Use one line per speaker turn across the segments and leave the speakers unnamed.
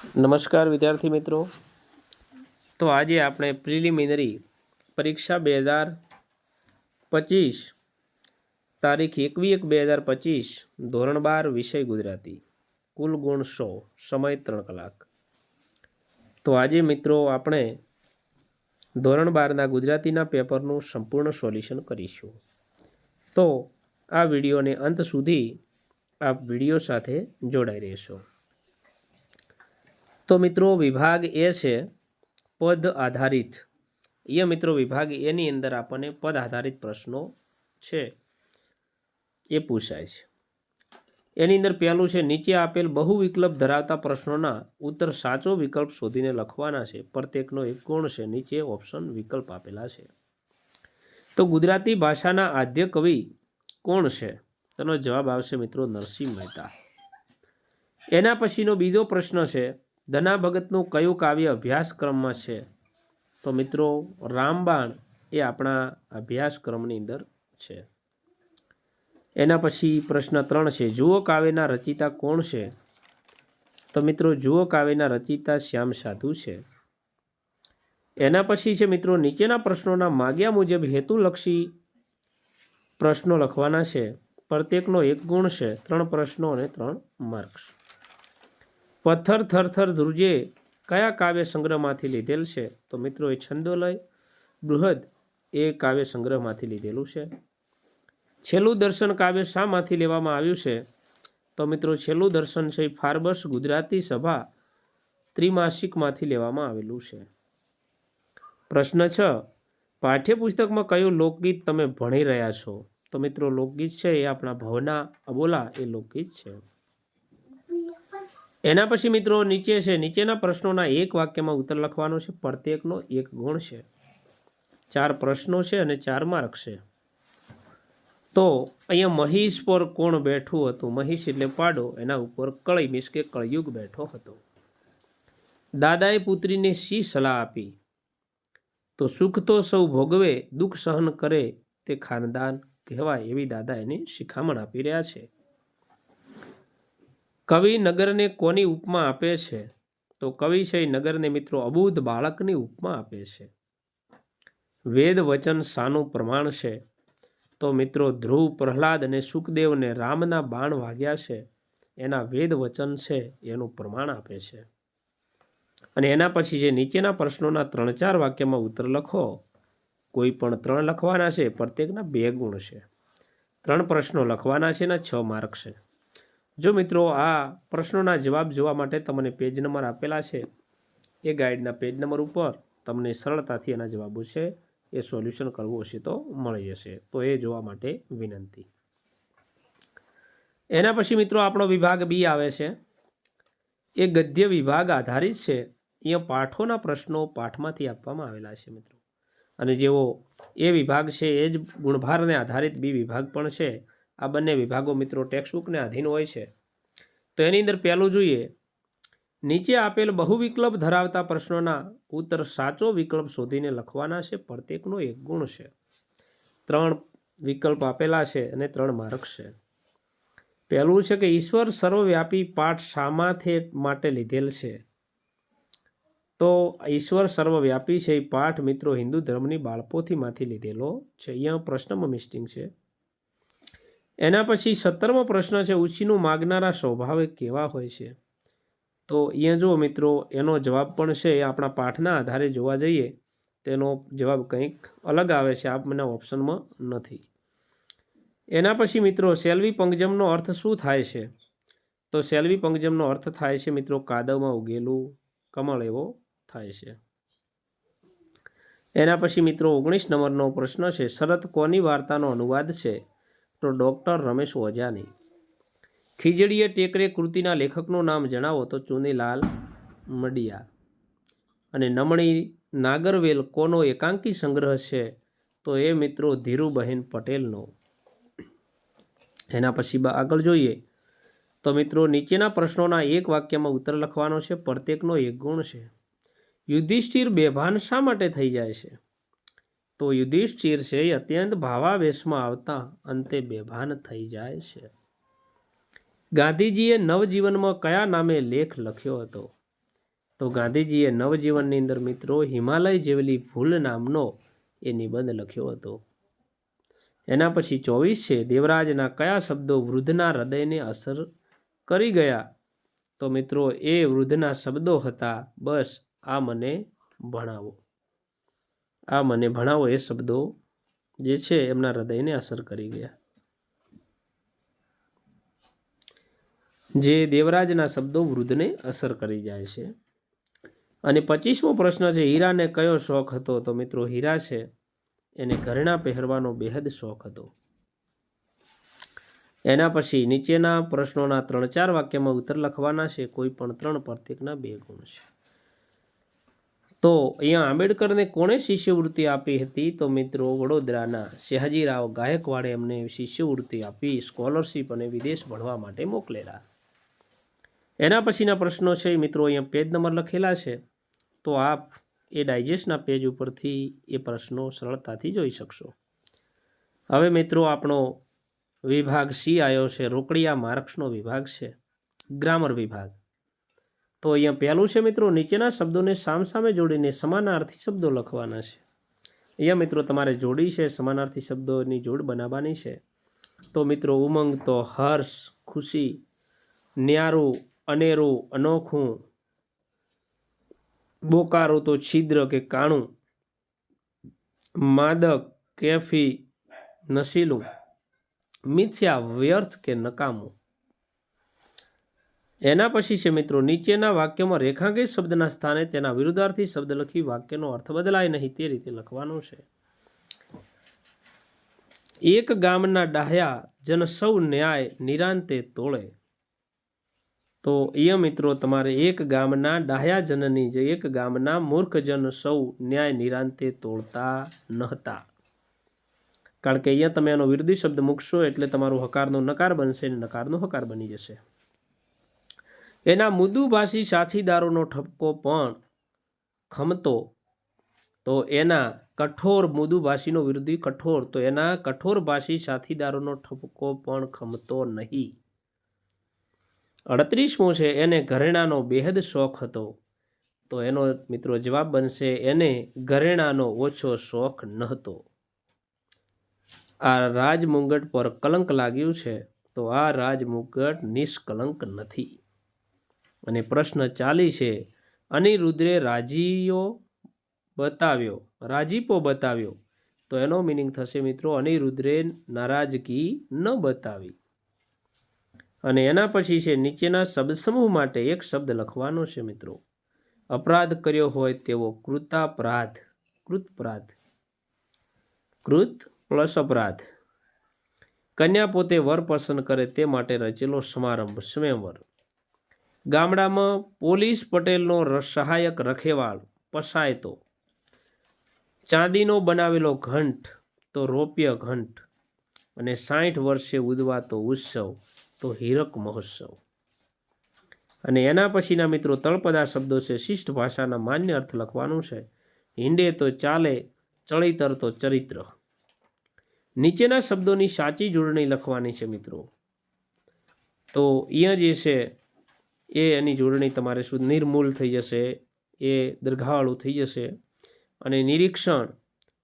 નમસ્કાર વિદ્યાર્થી મિત્રો. તો આજે આપણે પ્રિલિમિનરી પરીક્ષા બે હજાર પચીસ તારીખ એકવી એક બે હજાર પચીસ, ધોરણ બાર, વિષય ગુજરાતી. કુલ ગુણ સો, સમય ત્રણ કલાક. તો આજે મિત્રો આપણે ધોરણ બારના ગુજરાતીના પેપરનું સંપૂર્ણ સોલ્યુશન કરીશું. તો આ વિડીયોને અંત સુધી આપ વીડિયો સાથે જોડાઈ રહેશો. તો મિત્રો વિભાગ એ છે પદ આધારિત. એ મિત્રો વિભાગ એની અંદર આપણને પદ આધારિત પ્રશ્નો છે. એ પૂછાય છે. એની અંદર પહેલું છે, નીચે આપેલ બહુ વિકલ્પ ધરાવતા પ્રશ્નોના ઉત્તર સાચો વિકલ્પ શોધીને લખવાના છે. પ્રત્યેકનો એક ગુણ છે? નીચે ઓપ્શન વિકલ્પ આપેલા છે. તો ગુજરાતી ભાષાના આદ્ય કવિ કોણ છે? તેનો જવાબ આવશે મિત્રો નરસિંહ મહેતા. એના પછીનો બીજો પ્રશ્ન છે ધના ભગતનું કયું કાવ્ય અભ્યાસક્રમમાં છે? તો મિત્રો, રામબાણ એ આપણા અભ્યાસક્રમની અંદર છે. એના પછી પ્રશ્ન ત્રણ છે, જુઓ કાવ્યના રચિતા કોણ છે? તો મિત્રો, જુઓ કાવ્યના રચિતા શ્યામ સાધુ છે. એના પછી છે મિત્રો, નીચેના પ્રશ્નોના માગ્યા મુજબ હેતુલક્ષી પ્રશ્નો લખવાના છે. પ્રત્યેકનો એક ગુણ છે. ત્રણ પ્રશ્નો અને ત્રણ માર્ક્સ. પથ્થર થરથર ધ્રુજે કયા કાવ્ય સંગ્રહમાંથી લીધેલ છે? તો મિત્રો એ છંદોલય, બૃહદ એ કાવ્ય સંગ્રહમાંથી લીધેલું છે. છેલ્લું દર્શન કાવ્ય શામાંથી લેવામાં આવ્યું છે? તો મિત્રો છેલ્લું દર્શન છે ફાર્બર્સ ગુજરાતી સભા ત્રિમાસિકમાંથી લેવામાં આવેલું છે. પ્રશ્ન છ, પાઠ્યપુસ્તકમાં કયું લોકગીત તમે ભણી રહ્યા છો? તો મિત્રો લોકગીત છે એ આપણા ભવના અબોલા એ લોકગીત છે. એના પછી મિત્રો નીચે છે, નીચેના પ્રશ્નોના એક વાક્યમાં ઉત્તર લખવાનો છે. પ્રત્યેકનો એક ગુણ છે. ચાર પ્રશ્નો છે અને ચાર માર્ક છે. તો અહીંયા મહીશ પર કોણ બેઠું હતું? મહીશ એટલે પાડો. એના ઉપર કળી મીન્સ કે કળયુગ બેઠો હતો. દાદાએ પુત્રીને શી સલાહ આપી? તો સુખ તો સૌ ભોગવે, દુઃખ સહન કરે તે ખાનદાન કહેવાય એવી દાદા એને શિખામણ આપી રહ્યા છે. કવિ નગરને કોની ઉપમા આપે છે? તો કવિ છે નગરને મિત્રો અબૂધ બાળકની ઉપમા આપે છે. વેદ વચન શાનું પ્રમાણ છે. તો મિત્રો ધ્રુવ, પ્રહલાદ અને સુખદેવને રામના બાણ વાગ્યા છે. એના વેદ વચન છે, એનું પ્રમાણ આપે છે. અને એના પછી જે નીચેના પ્રશ્નોના ત્રણ ચાર વાક્યમાં ઉત્તર લખો. કોઈ પણ ત્રણ લખવાના છે, પ્રત્યેકના બે ગુણ છે. ત્રણ પ્રશ્નો લખવાના છે એના છ માર્ક છે. જો મિત્રો આ પ્રશ્નોના જવાબ જોવા માટે તમને પેજ નંબર આપેલા છે. એ ગાઈડના પેજ નંબર ઉપર તમને સરળતાથી એના જવાબો છે. એ સોલ્યુશન કરવું હશે તો મળી જશે. તો એ જોવા માટે વિનંતી. એના પછી મિત્રો આપણો વિભાગ બી આવે છે. એ ગદ્ય વિભાગ આધારિત છે. અહીંયા પાઠોના પ્રશ્નો પાઠમાંથી આપવામાં આવેલા છે મિત્રો. અને જેવો એ વિભાગ છે એ જ ગુણભારને આધારિત બી વિભાગ પણ છે. આ બંને વિભાગો મિત્રો ટેક્સ્ટબુકને આધીન હોય છે. તો એની અંદર પહેલું જોઈએ, નીચે આપેલ બહુ વિકલ્પ ધરાવતા પ્રશ્નોના ઉત્તર સાચો વિકલ્પ શોધીને લખવાના છે, પ્રત્યેકનો એક ગુણ છે. ત્રણ વિકલ્પ આપેલા છે અને ત્રણ માર્ક છે. પહેલું છે કે ઈશ્વર સર્વવ્યાપી પાઠ શામાથે માટે લીધેલ છે. તો ઈશ્વર સર્વવ્યાપી છે એ પાઠ મિત્રો હિન્દુ ધર્મની બાળપોથીમાંથી લીધેલો છે. અહીંયા પ્રશ્નમાં મિસ્ટિંગ છે. એના પછી સત્તરમો પ્રશ્ન છે, ઉછીનું માગનારા સ્વભાવે કેવા હોય છે? તો અહીંયા જુઓ મિત્રો, એનો જવાબ પણ છે, એ આપણા પાઠના આધારે જોવા જઈએ, તેનો જવાબ કંઈક અલગ આવે છે, આપ મને ઓપ્શનમાં નથી. એના પછી મિત્રો, સેલ્વી પંગજમનો અર્થ શું થાય છે? તો સેલ્વી પંગજમનો અર્થ થાય છે મિત્રો, કાદવમાં ઉગેલું કમળ એવો થાય છે. એના પછી મિત્રો, ઓગણીસ નંબરનો પ્રશ્ન છે, શરત કોની વાર્તાનો અનુવાદ છે? તો ડૉક્ટર રમેશ ઓઝાની. ખીજડીએ ટેકરે કૃતિના લેખકનું નામ જણાવો તો ચુનીલાલ મડિયા. અને નમણી નાગરવેલ કોનો એકાંકી સંગ્રહ છે તો એ મિત્રો ધીરુબહેન પટેલનો. એના પછી આગળ જોઈએ. તો મિત્રો નીચેના પ્રશ્નોના એક વાક્યમાં ઉત્તર લખવાનો છે, પ્રત્યેકનો એક ગુણ છે. યુધિષ્ઠિર બેભાન શા માટે થઈ જાય છે? તો યુધિષ્ઠિર છે એ અત્યંત ભાવાવેશમાં આવતા અંતે બેભાન થઈ જાય છે. ગાંધીજીએ નવજીવનમાં કયા નામે લેખ લખ્યો હતો? તો ગાંધીજીએ નવજીવનની અંદર મિત્રો હિમાલય જેવલી ભૂલ નામનો એ નિબંધ લખ્યો હતો. એના પછી ચોવીસ છે, દેવરાજના કયા શબ્દો વૃદ્ધના હૃદયને અસર કરી ગયા? તો મિત્રો, એ વૃદ્ધના શબ્દો હતા, બસ આ મને ભણાવો. આ મને ભણાવો એ શબ્દો જે છે એમના હૃદયને અસર કરી ગયા. જે દેવરાજના શબ્દો વૃદ્ધને અસર કરી જાય છે. અને પચીસમો પ્રશ્ન છે, હીરાને કયો શોખ હતો? તો મિત્રો, હીરા છે એને ઘરેણા પહેરવાનો બેહદ શોખ હતો. એના પછી નીચેના પ્રશ્નોના ત્રણ ચાર વાક્યમાં ઉત્તર લખવાના છે, કોઈ પણ ત્રણ પ્રત્યેકના બે ગુણ છે. તો અહીંયા આંબેડકરને કોણે શિષ્યવૃત્તિ આપી હતી? તો મિત્રો, વડોદરાના શહાજીરાવ ગાયકવાડે એમને શિષ્યવૃત્તિ આપી, સ્કોલરશીપ અને વિદેશ ભણવા માટે મોકલેલા. એના પછીના પ્રશ્નો છે, મિત્રો, અહીંયા પેજ નંબર લખેલા છે. તો આપ એ ડાયજેસ્ટના પેજ ઉપરથી એ પ્રશ્નો સરળતાથી જોઈ શકશો. હવે મિત્રો, આપણો વિભાગ સી આવ્યો છે. રોકડિયા માર્ક્સનો વિભાગ છે. ગ્રામર વિભાગ. તો અહીંયા પહેલું છે મિત્રો, નીચેના શબ્દોને સામસામે જોડીને સમાનાર્થી શબ્દો લખવાના છે. અહીંયા મિત્રો તમારે જોડી છે, સમાનાર્થી શબ્દોની જોડ બનાવવાની છે. તો મિત્રો, ઉમંગ તો હર્ષ, ખુશી, ન્યારું, અનેરું, અનોખું, બોકારો તો છિદ્ર કે કાણું, માદક, કેફી, નશીલું, મિથ્યા, વ્યર્થ કે નકામું. એના પછી છે મિત્રો, નીચેના વાક્યમાં રેખાંકિત શબ્દના સ્થાને તેના વિરુદ્ધાર્થી શબ્દ લખી વાક્યનો અર્થ બદલાય નહીં તે રીતે લખવાનું છે. એક ગામના ડાહ્યા જન સૌ ન્યાય નિરાંતે તોળે. તો એ મિત્રો, તમારે એક ગામના ડાહ્યા જનની જે એક ગામના મૂર્ખજન સૌ ન્યાય નિરાંતે તોડતા નહોતા. કારણ કે અહીંયા તમે એનો વિરોધી શબ્દ મૂકશો એટલે તમારો હકારનો નકાર બનશે અને નકારનો હકાર બની જશે. એના મુદુભાષી સાથીદારોનો ઠપકો પણ ખમતો. તો એના કઠોર મુદુભાષીનો વિરોધી કઠોર, તો એના કઠોર ભાષી સાથીદારોનો ઠપકો પણ ખમતો નહીં. અડત્રીસમો છે, એને ઘરેણાનો બેહદ શોખ હતો. તો એનો મિત્રો જવાબ બનશે, એને ઘરેણાનો ઓછો શોખ નહોતો. આ રાજમુંગટ પર કલંક લાગ્યું છે, તો આ રાજમુંગટ નિષ્કલંક નથી. અને પ્રશ્ન ચાલી છે. અનિરુદ્રે રાજીઓ બતાવ્યો. રાજીપો બતાવ્યો. તો એનો મિનિંગ થશે મિત્રો અનિરુદ્રે નારાજગી ન બતાવી. અને એના પછી છે, નીચેના શબ્દસમૂહ માટે એક શબ્દ લખવાનો છે મિત્રો. અપરાધ કર્યો હોય તેવો કૃતાપરાધ. કૃતપરાધ. કૃત પ્લસ અપરાધ. કન્યા પોતે વર પસંદ કરે તે માટે રચેલો સમારંભ સ્વયંવર. ગામડામાં પોલીસ પટેલનો સહાયક રખેવાળ પસાયતો. ચાંદીનો બનાવેલો ઘંટ તો રોપ્ય ઘંટ અને સાઠ વર્ષે ઉદવાતો ઉત્સવ તો હીરક મહોત્સવ. અને એના પછીના મિત્રો તળપદા શબ્દો છે, શિષ્ટ ભાષાના માન્ય અર્થ લખવાનું છે, હિંડે તો ચાલે, ચળિતર તો ચરિત્ર. નીચેના શબ્દોની સાચી જોડણી લખવાની છે મિત્રો. તો અહીંયા જે છે એ એની જોડણી તમારે શું નિર્મૂલ થઈ જશે, એ દીર્ઘાવાળું થઈ જશે અને નિરીક્ષણ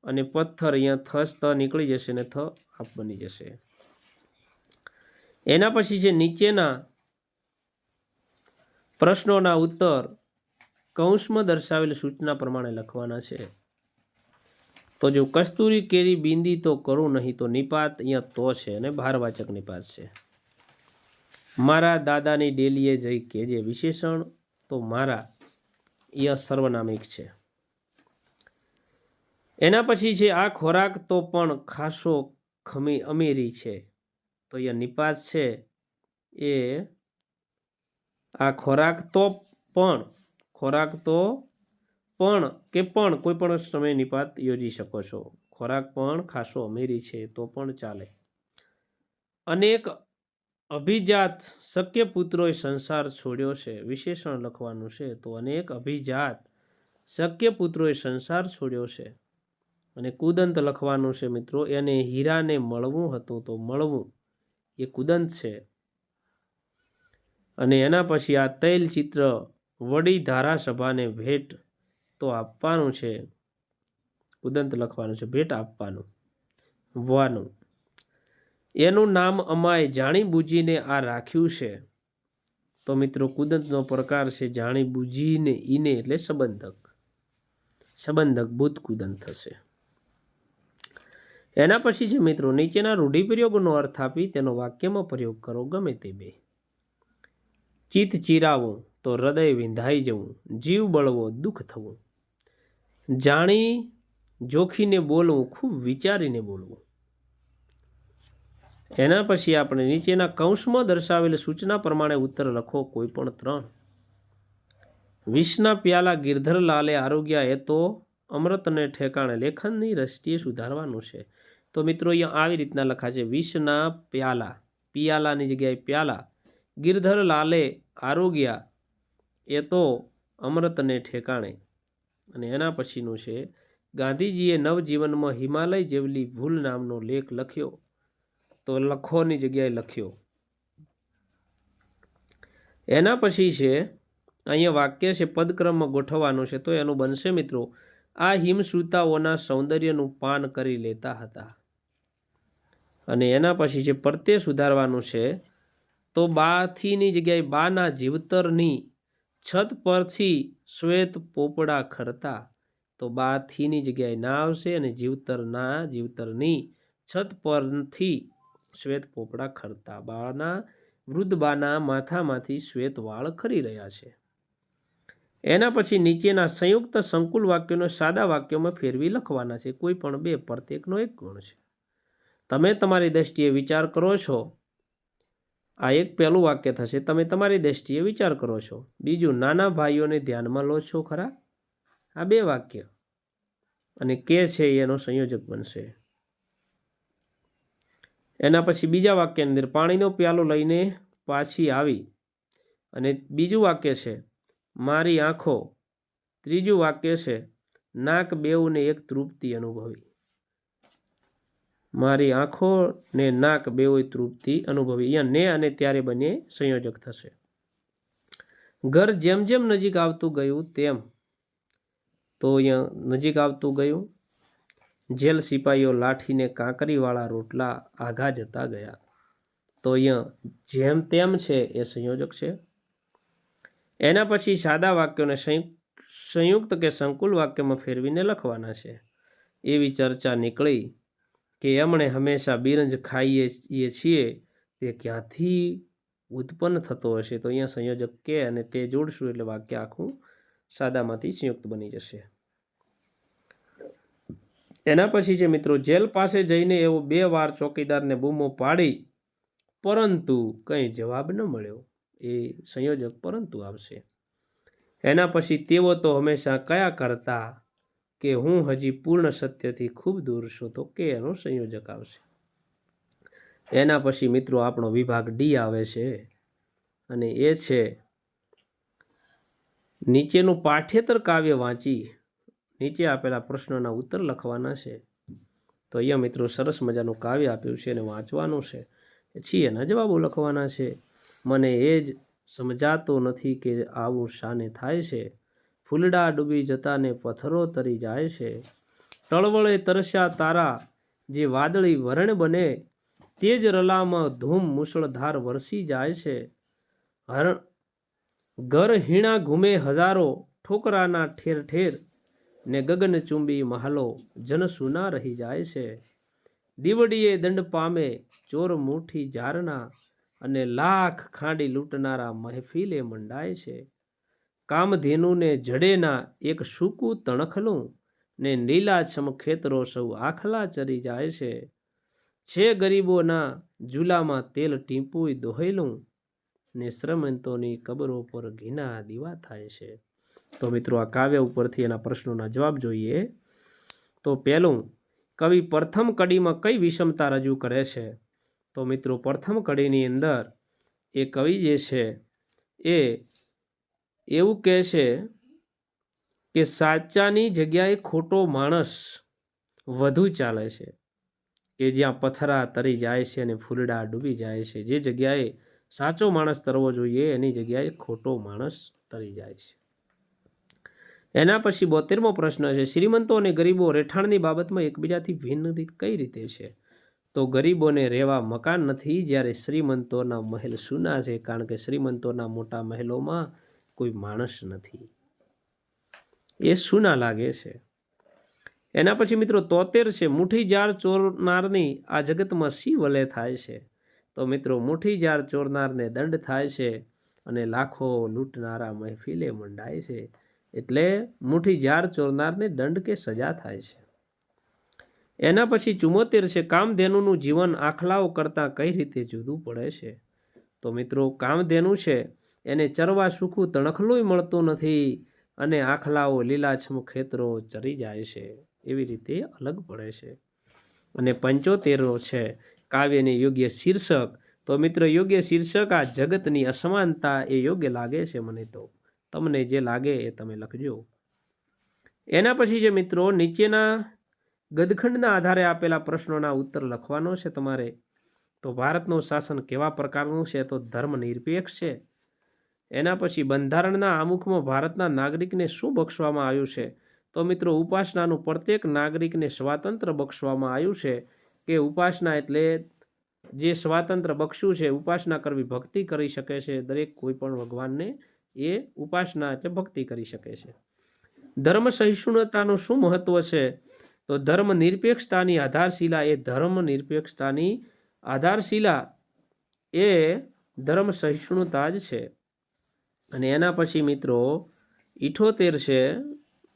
અને પથ્થર અહીંયા થસ, ત નીકળી જશે ને થ આપ બની જશે. એના પછી છે નીચેના પ્રશ્નોના ઉત્તર કૌંસમાં દર્શાવેલ સૂચના પ્રમાણે લખવાના છે. તો જો કસ્તુરી કેરી બિંદી તો કરું નહીં તો નિપાત, અહીંયા તો છે અને ભારવાચક નિપાત છે. મારા દાદાની ડેલીએ જઈ કેજે વિશેષણ તો મારા, એ સર્વનામિક છે. એના પછી છે, આ ખોરાક તો પણ ખાસો ખમી અમીરી છે. તો એ નિપાત છે, એ આ ખોરાક તો પણ, ખોરાક તો પણ કે પણ, કોઈ પણ સમય નિપાત યોજી શકો છો. ખોરાક પણ ખાસો અમીરી છે, તો પણ ચાલે. અનેક અભિજાત શક્ય પુત્રોએ સંસાર છોડ્યો છે. વિશેષણ લખવાનું છે, તો અનેક અભિજાત શક્ય પુત્રોએ સંસાર છોડ્યો છે. અને કુદંત લખવાનું છે, મિત્રો, એને હીરાને મળવું હતું તો મળવું. એ કુદંત છે. અને એના પછી આ તૈલ ચિત્ર વડી ધારાસભાને ભેટ તો આપવાનું છે. કુદંત લખવાનું છે, ભેટ આપવાનું વાનું એનું નામ અમાય જાણી બૂજીને આ રાખ્યું છે. તો મિત્રો કુદંતનો પ્રકાર છે જાણી બૂજીને ઈને એટલે સંબંધક. સંબંધક ભૂત કુદંત થશે. એના પછી જે મિત્રો, નીચેના રૂઢિપ્રયોગનો અર્થ આપી તેનો વાક્યમાં પ્રયોગ કરો, ગમે તે બે. ચિત્ત ચીરાવું તો હૃદય વિંધાઈ જવું, જીવ બળવો દુઃખ થવું. જાણી, જોખીને બોલવું, ખૂબ વિચારીને બોલવું. એના પછી આપણે નીચેના કૌંસમાં દર્શાવેલ સૂચના પ્રમાણે ઉત્તર લખો કોઈ પણ ત્રણ. વિષના પ્યાલા ગિરધરલાલે આરોગ્ય એ તો અમૃતને ઠેકાણે લેખનની દ્રષ્ટિએ સુધારવાનું છે. તો મિત્રો, અહીંયા આવી રીતના લખા છે. વિષના પ્યાલા, પિયાલાની જગ્યાએ પ્યાલા. ગિરધર લાલે આરોગ્યા એ તો અમૃતને ઠેકાણે. અને એના પછીનું છે, ગાંધીજીએ નવજીવનમાં હિમાલય જેવલી ભૂલ નામનો લેખ લખ્યો. તો લખોની જગ્યાએ લખ્યો. એના પછી છે, અહીંયા વાક્ય છે પદક્રમમાં ગોઠવવાનું છે, તો એનું બનશે મિત્રો, આ હિમશ્રુતાઓના સૌંદર્યનું પાન કરી લેતા હતા. અને એના પછી છે પ્રત્યે સુધારવાનું છે, તો બાથીની જગ્યાએ બાના જીવતરની છત પરથી શ્વેત પોપડા ખરતા. તો બાથીની જગ્યાએ ના આવશે અને જીવતરના જીવતરની છત પરથી શ્વેત પોપડા ખરતા બાના, વૃદ્ધ બાના માથામાંથી શ્વેત વાળ ખરી રહ્યા છે. એના પછી નીચેના સંયુક્ત સંકુલ વાક્યોને સાદા વાક્યોમાં ફેરવી લખવાના છે. કોઈ પણ બે પ્રત્યેકનો એક ગુણ છે. તમે તમારી દ્રષ્ટિએ વિચાર કરો છો. આ એક પહેલું વાક્ય થશે. તમે તમારી દ્રષ્ટિએ વિચાર કરો છો. બીજું, નાના ભાઈઓને ધ્યાનમાં લો છો ખરા? આ બે વાક્ય. અને કે છે એનો સંયોજક બનશે. એના પછી બીજા વાક્યની અંદર પાણીનો પ્યાલો લઈને પાછી આવી. અને બીજું વાક્ય છે, મારી આંખો. ત્રીજું વાક્ય છે, નાક બેઉને એક તૃપ્તિ અનુભવી. મારી આંખો ને નાક બેઉ તૃપ્તિ અનુભવી. અહીંયા ને અને ત્યારે બંને સંયોજક થશે. ઘર જેમ જેમ નજીક આવતું ગયું, તેમ. તો અહીંયા નજીક આવતું ગયું જેલ સિપાહીઓ લાઠીને કાંકરીવાળા રોટલા આઘા જતા ગયા. તો અહીંયા જેમ તેમ છે એ સંયોજક છે. એના પછી સાદા વાક્યોને સંયુક્ત કે સંકુલ વાક્યમાં ફેરવીને લખવાના છે. એવી ચર્ચા નીકળી કે એમણે હંમેશા બિરંજ ખાઈએ છીએ, તે ક્યાંથી ઉત્પન્ન થતો હશે? તો અહીંયા સંયોજક કે અને તે જોડશું એટલે વાક્ય આખું સાદામાંથી સંયુક્ત બની જશે. એના પછી છે મિત્રો, જેલ પાસે જઈને એવો બે વાર ચોકીદારને બૂમો પાડી, પરંતુ કંઈ જવાબ ન મળ્યો. એ સંયોજક પરંતુ આવશે. એના પછી તેઓ તો હંમેશા કયા કરતા કે હું હજી પૂર્ણ સત્યથી ખૂબ દૂર છું, તો કે એનો સંયોજક આવશે. એના પછી મિત્રો, આપણો વિભાગ ડી આવે છે અને એ છે, નીચેનું પાઠ્યેતર કાવ્ય વાંચી નીચે આપેલા પ્રશ્નોના ઉત્તર લખવાના છે. તો અહીંયા મિત્રો સરસ મજાનું કાવ્ય આપ્યું છે અને વાંચવાનું છે. પછી એના જવાબો લખવાના છે. મને એ જ સમજાતો નથી કે આવું શાને થાય છે. ફૂલડા ડૂબી જતા ને પથ્થરો તરી જાય છે. તળવળે તરસ્યા તારા જે વાદળી વરણ બને, તે જ રલામાં ધૂમ મુસળધાર વરસી જાય છે. હરણ ઘર હીણા ઘૂમે હજારો ઠોકરાના ઠેર ઠેર ને ગગનચુંબી મહાલો જનસુના રહી જાય છે. દીવડીએ દંડ પામે ચોર મુઠ્ઠી જારના અને લાખ ખાંડી લૂંટનારા મહેફિલે મંડાય છે. કામધેનુને જડેના એક સૂકું તણખલું ને લીલાછમ ખેતરો સૌ આખલા ચરી જાય છે. છે ગરીબોના ઝૂલામાં તેલ ટીંપુય દોહેલું ને શ્રમંતોની કબરો પર ઘીના દીવા થાય છે. તો મિત્રો આ કાવ્ય ઉપરથી એના પ્રશ્નોના જવાબ જોઈએ. તો પહેલું, કવિ પ્રથમ કડીમાં કઈ વિષમતા રજૂ કરે છે? તો મિત્રો પ્રથમ કડીની અંદર એ કવિ જે છે એ એવું કહે છે કે સાચાની જગ્યાએ ખોટો માણસ વધુ ચાલે છે. કે જ્યાં પથરા તરી જાય છે અને ફૂલડા ડૂબી જાય છે. જે જગ્યાએ સાચો માણસ તરવો જોઈએ, એની જગ્યાએ ખોટો માણસ તરી જાય છે. એના પછી બોતેરમો પ્રશ્ન છે, શ્રીમંતો અને ગરીબો રહેઠાણની બાબતમાં એકબીજાથી ભિન્ન રીત કઈ રીતે છે? તો ગરીબોને રહેવા મકાન નથી જ્યારે શ્રીમંતોના મહેલ સૂના છે, કારણ કે શ્રીમંતોના મોટા મહેલોમાં કોઈ માણસ નથી. એ સૂના લાગે છે. એના પછી મિત્રો તોતેર છે, મુઠ્ઠી જાર ચોરનારની આ જગતમાં શી વલે થાય છે? તો મિત્રો, મુઠ્ઠી જાર ચોરનારને દંડ થાય છે અને લાખો લૂંટનારા મહેફિલે મંડાય છે. એટલે મુઠ્ઠી જાર ચોરનારને દંડ કે સજા થાય છે. એના પછી ચુમ્મોતેર છે, કામધેનુનું જીવન આખલાઓ કરતાં કઈ રીતે જુદું પડે છે? તો મિત્રો, કામધેનુ છે, એને ચરવા સૂકું તણખલુંય મળતું નથી અને આખલાઓ લીલાછમ ખેતરો ચરી જાય છે, એવી રીતે અલગ પડે છે. અને પંચોતેરો છે, કાવ્યને યોગ્ય શીર્ષક. તો મિત્રો, યોગ્ય શીર્ષક આ જગતની અસમાનતા એ યોગ્ય લાગે છે મને તો. તમને જે લાગે એ તમે લખજો. એના પછી જે મિત્રો, નીચેના ગદખંડના આધારે આપેલા પ્રશ્નોના ઉત્તર લખવાનો છે તમારે. તો ભારતનું શાસન કેવા પ્રકારનું છે? તો ધર્મ નિરપેક્ષ છે. એના પછી બંધારણના આમુખમાં ભારતના નાગરિકને શું બક્ષવામાં આવ્યું છે? તો મિત્રો, ઉપાસનાનું પ્રત્યેક નાગરિકને સ્વાતંત્ર્ય બક્ષવામાં આવ્યું છે કે ઉપાસના એટલે જે સ્વાતંત્ર્ય બક્ષું છે, ઉપાસના કરવી ભક્તિ કરી શકે છે દરેક કોઈ પણ ભગવાનને. એ ઉપાસના એટલે ભક્તિ કરી શકે છે. ધર્મ સહિષ્ણુતાનું શું મહત્વ છે? તો ધર્મ નિરપેક્ષતાની આધારશિલા એ ધર્મ નિરપેક્ષતાની આધારશિલા એ ધર્મ સહિષ્ણુતા જ છે. અને એના પછી મિત્રો ઇઠોતેર છે,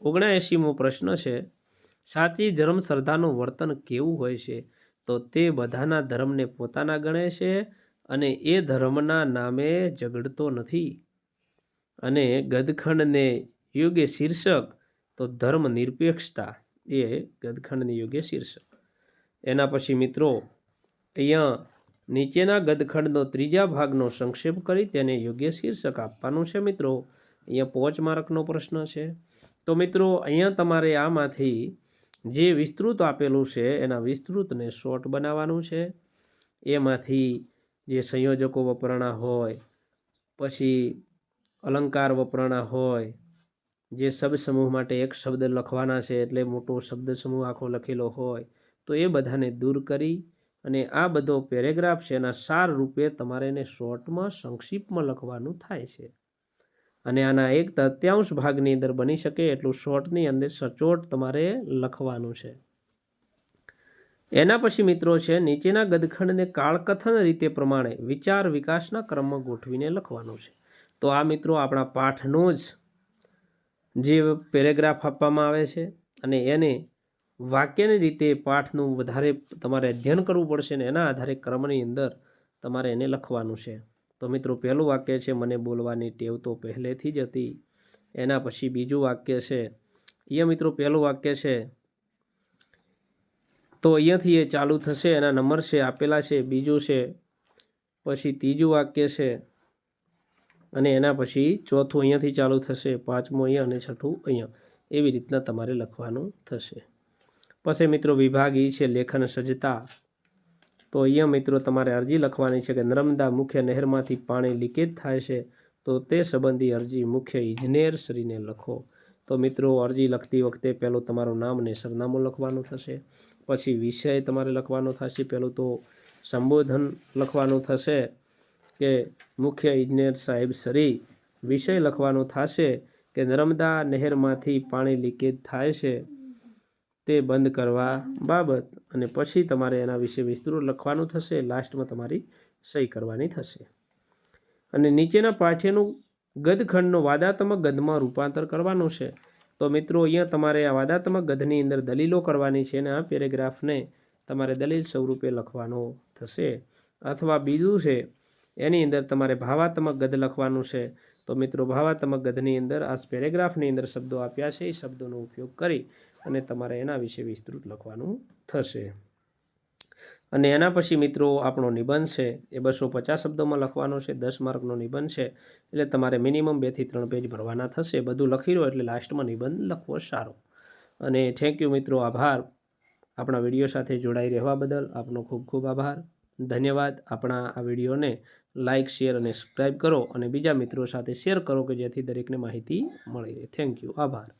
ઓગણએંશીમો પ્રશ્ન છે, સાચી ધર્મ શ્રદ્ધાનું વર્તન કેવું હોય છે? તો તે બધાના ધર્મને પોતાના ગણે છે અને એ ધર્મના નામે ઝઘડતો નથી. અને ગદખંડને યોગ્ય શીર્ષક, તો ધર્મ નિરપેક્ષતા એ ગદખંડની યોગ્ય શીર્ષક. એના પછી મિત્રો, અહીંયા નીચેના ગદખંડનો ત્રીજા ભાગનો સંક્ષેપ કરી તેને યોગ્ય શીર્ષક આપવાનું છે મિત્રો. અહીંયા પોચ માર્કનો પ્રશ્ન છે. તો મિત્રો, અહીંયા તમારે આમાંથી જે વિસ્તૃત આપેલું છે, એના વિસ્તૃતને શોર્ટ બનાવવાનું છે. એમાંથી જે સંયોજકો વપરાણા હોય, પછી અલંકાર વપરાણા હોય, જે શબ્દ સમૂહ માટે એક શબ્દ લખવાના છે એટલે મોટો શબ્દ સમૂહ આખો લખેલો હોય, તો એ બધાને દૂર કરી અને આ બધો પેરેગ્રાફ છે એના સાર રૂપે તમારે એને શોર્ટમાં સંક્ષિપ્તમાં લખવાનું થાય છે. અને આના એક તત્યાંશ ભાગની અંદર બની શકે એટલું શોર્ટની અંદર સચોટ તમારે લખવાનું છે. એના પછી મિત્રો છે નીચેના ગદખંડને કાળકથન રીતે પ્રમાણે વિચાર વિકાસના ક્રમમાં ગોઠવીને લખવાનું છે. તો આ મિત્રો આપણા પાઠનો જ જે પેરેગ્રાફ આપવામાં આવે છે અને એને વાક્યની રીતે પાઠનું વધારે તમારે અધ્યયન કરવું પડશે ને એના આધારે ક્રમની અંદર તમારે એને લખવાનું છે. તો મિત્રો, પહેલું વાક્ય છે, મને બોલવાની ટેવ તો પહેલેથી જ હતી. એના પછી બીજું વાક્ય છે એ મિત્રો પહેલું વાક્ય છે, તો અહીંયાથી એ ચાલુ થશે, એના નંબર છે, આપેલા છે, બીજું છે, પછી ત્રીજું વાક્ય છે અને એના પછી ચોથું અહીંયાથી ચાલુ થશે, પાંચમું અહીંયા અને છઠ્ઠું અહીંયા. એવી રીતના તમારે લખવાનું થશે. પછી મિત્રો વિભાગ ઈ છે, લેખન સજ્જતા. તો અહીંયા મિત્રો તમારે અરજી લખવાની છે કે નર્મદા મુખ્ય નહેરમાંથી પાણી લીકેજ થાય છે, તો તે સંબંધી અરજી મુખ્ય ઇજનેરશ્રીને લખો. તો મિત્રો અરજી લખતી વખતે પહેલું તમારું નામ અને સરનામું લખવાનું થશે. પછી વિષય તમારે લખવાનો થશે, પહેલું તો સંબોધન લખવાનું થશે. કે મુખ્ય ઇજનેર સાહેબ સરી, વિષય લખવાનો થશે કે નર્મદા નહેરમાંથી પાણી લીકેજ થાય છે તે બંધ કરવા બાબત અને પછી તમારે એના વિશે વિસ્તૃત લખવાનું થશે, લાસ્ટમાં તમારી સહી કરવાની થશે. અને નીચેના પાઠ્યનું ગદખંડનો વાદાત્મક ગદમાં રૂપાંતર કરવાનું છે. તો મિત્રો, અહીંયા તમારે આ વાદાત્મક ગદની અંદર દલીલો કરવાની છે અને આ પેરેગ્રાફને તમારે દલીલ સ્વરૂપે લખવાનો થશે. અથવા બીજું છે એની અંદર તમારે ભાવાત્મક ગદ લખવાનું છે. તો મિત્રો, ભાવાત્મક ગદની અંદર આ પેરેગ્રાફની અંદર શબ્દો આપ્યા છે. એ શબ્દોનો ઉપયોગ કરી અને તમારે એના વિશે વિસ્તૃત લખવાનું થશે. અને એના પછી મિત્રો, આપણો નિબંધ છે. એ બસો પચાસ શબ્દોમાં લખવાનો છે. દસ માર્કનો નિબંધ છે. એટલે તમારે મિનિમમ બેથી ત્રણ પેજ ભરવાના થશે. બધું લખી લો એટલે લાસ્ટમાં નિબંધ લખવો સારો. અને થેન્ક યુ મિત્રો, આભાર. આપણા વીડિયો સાથે જોડાઈ રહેવા બદલ આપનો ખૂબ ખૂબ આભાર. ધન્યવાદ. આપણા આ વિડીયોને લાઇક શેર અને સબસ્ક્રાઈબ કરો અને બીજા મિત્રો સાથે શેર કરો કે જેથી દરેકને માહિતી મળી રહે. Thank you. આભાર.